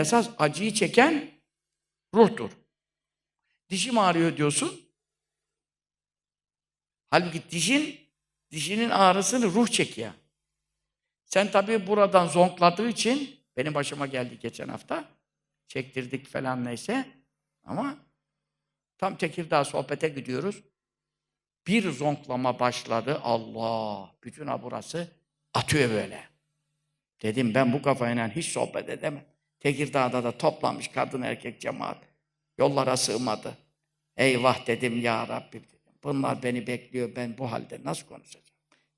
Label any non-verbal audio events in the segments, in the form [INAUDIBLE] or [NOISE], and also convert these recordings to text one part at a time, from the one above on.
esas acıyı çeken ruhtur. Dişim ağrıyor diyorsun. Halbuki dişin, dişinin ağrısını ruh çekiyor. Sen tabii buradan zonkladığı için, benim başıma geldi geçen hafta, çektirdik falan neyse, ama tam Tekirdağ sohbete gidiyoruz. Bir zonklama başladı, Allah, bütün ha burası atıyor böyle. Dedim ben bu kafayla hiç sohbet edemem. Tekirdağ'da da toplanmış kadın erkek cemaat. Yollara sığmadı. Eyvah dedim ya Rabbim dedim. Bunlar beni bekliyor. Ben bu halde nasıl konuşacağım?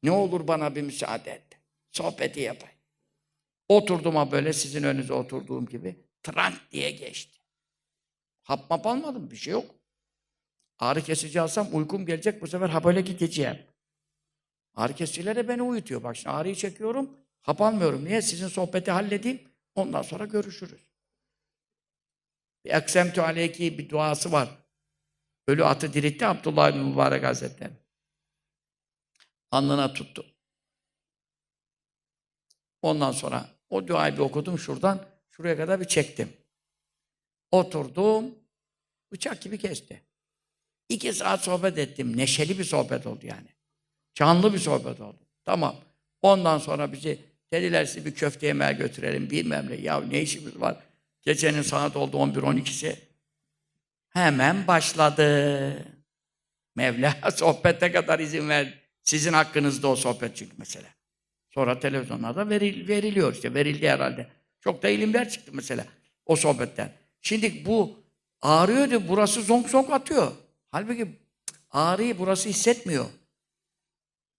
Ne olur bana bir müsaade et. Sohbeti yapayım. Oturdum ha böyle sizin önünüze oturduğum gibi. Trank diye geçti. Hap map almadım. Bir şey yok. Ağrı kesici alsam uykum gelecek. Bu sefer ha böyle gideceğim. Ağrı kesiciler de beni uyutuyor. Bak şimdi ağrıyı çekiyorum. Hap almıyorum. Niye? Sizin sohbeti halledeyim. Ondan sonra görüşürüz. Bir Eksemtü aleyki bir duası var. Ölü atı diritti Abdullah bin Mübarek Hazretleri. Alnına tuttu. Ondan sonra o duayı bir okudum şuradan. Şuraya kadar bir çektim. Oturdum. Bıçak gibi kesti. İki saat sohbet ettim. Neşeli bir sohbet oldu yani. Canlı bir sohbet oldu. Tamam. Ondan sonra bizi dediler sizi bir köfte yemeğe götürelim bilmem ne. Ya ne işimiz var? Gecenin saat oldu 11-12'si. Hemen başladı. Mevla [LAUGHS] sohbete kadar izin ver. Sizin hakkınızda o sohbet çünkü mesela. Sonra televizyonlarda veril, veriliyor işte. Verildi herhalde. Çok da ilimler çıktı mesela o sohbetten. Şimdi bu ağrıyordu. Burası zonk zonk atıyor. Halbuki ağrıyı burası hissetmiyor.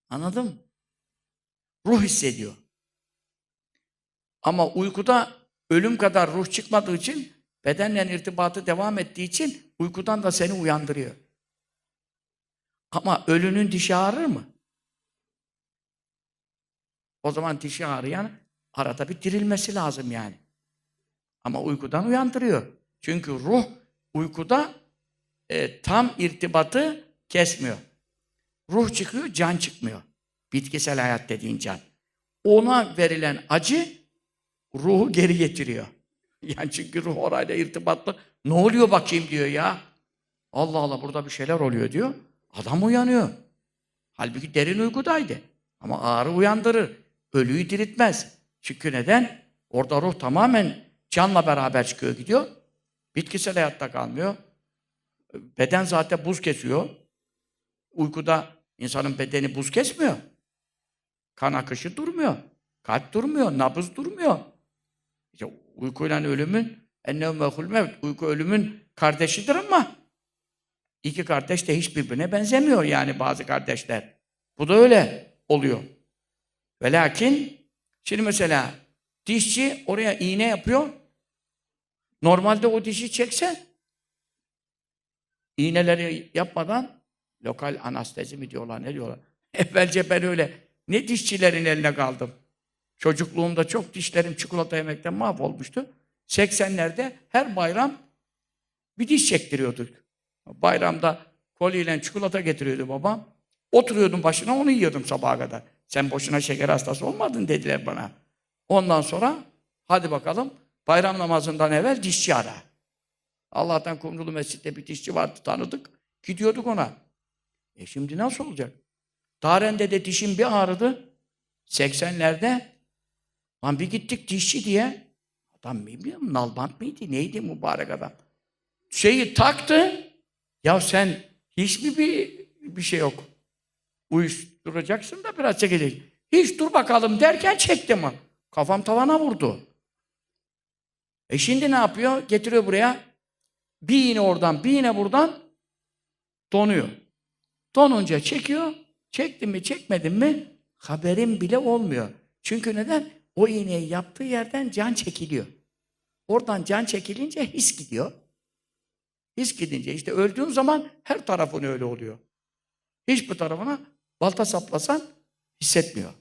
Anladın mı? Ruh hissediyor. Ama uykuda ölüm kadar ruh çıkmadığı için bedenle irtibatı devam ettiği için uykudan da seni uyandırıyor. Ama ölünün dişi ağrır mı? O zaman dişi ağrıyan arada bir dirilmesi lazım yani. Ama uykudan uyandırıyor. Çünkü ruh uykuda e, tam irtibatı kesmiyor. Ruh çıkıyor, can çıkmıyor. Bitkisel hayat dediğin can. Ona verilen acı ruhu geri getiriyor. [LAUGHS] Yani çünkü ruh orayla irtibatlı. Ne oluyor bakayım diyor ya. Allah Allah burada bir şeyler oluyor diyor. Adam uyanıyor. Halbuki derin uykudaydı. Ama ağrı uyandırır. Ölüyü diriltmez. Çünkü neden? Orada ruh tamamen canla beraber çıkıyor gidiyor. Bitkisel hayatta kalmıyor. Beden zaten buz kesiyor. Uykuda insanın bedeni buz kesmiyor. Kan akışı durmuyor. Kalp durmuyor, nabız durmuyor. İşte uykuyla ölümün ennevmehul mevt. Uyku ölümün kardeşidir ama iki kardeş de hiç birbirine benzemiyor yani bazı kardeşler. Bu da öyle oluyor. Ve lakin şimdi mesela dişçi oraya iğne yapıyor. Normalde o dişi çekse iğneleri yapmadan lokal anestezi mi diyorlar ne diyorlar. [LAUGHS] Evvelce ben öyle ne dişçilerin eline kaldım. Çocukluğumda çok dişlerim çikolata yemekten mahvolmuştu. 80'lerde her bayram bir diş çektiriyorduk. Bayramda koliyle çikolata getiriyordu babam. Oturuyordum başına onu yiyordum sabaha kadar. Sen boşuna şeker hastası olmadın dediler bana. Ondan sonra hadi bakalım bayram namazından evvel dişçi ara. Allah'tan Kumrulu Mescid'de bir dişçi vardı tanıdık. Gidiyorduk ona. E şimdi nasıl olacak? Darende de dişim bir ağrıdı. 80'lerde lan bir gittik dişçi diye. Adam bilmiyorum nalbant mıydı neydi mübarek adam. Şeyi taktı. Ya sen hiç mi bir, bir şey yok? Uyuşturacaksın da biraz çekecek. Hiç dur bakalım derken çekti mi? Kafam tavana vurdu. E şimdi ne yapıyor? Getiriyor buraya. Bir iğne oradan, bir iğne buradan donuyor. Donunca çekiyor. Çektim mi, çekmedim mi haberim bile olmuyor. Çünkü neden? O iğneyi yaptığı yerden can çekiliyor. Oradan can çekilince his gidiyor. His gidince işte öldüğün zaman her tarafın öyle oluyor. Hiçbir tarafına balta saplasan hissetmiyor.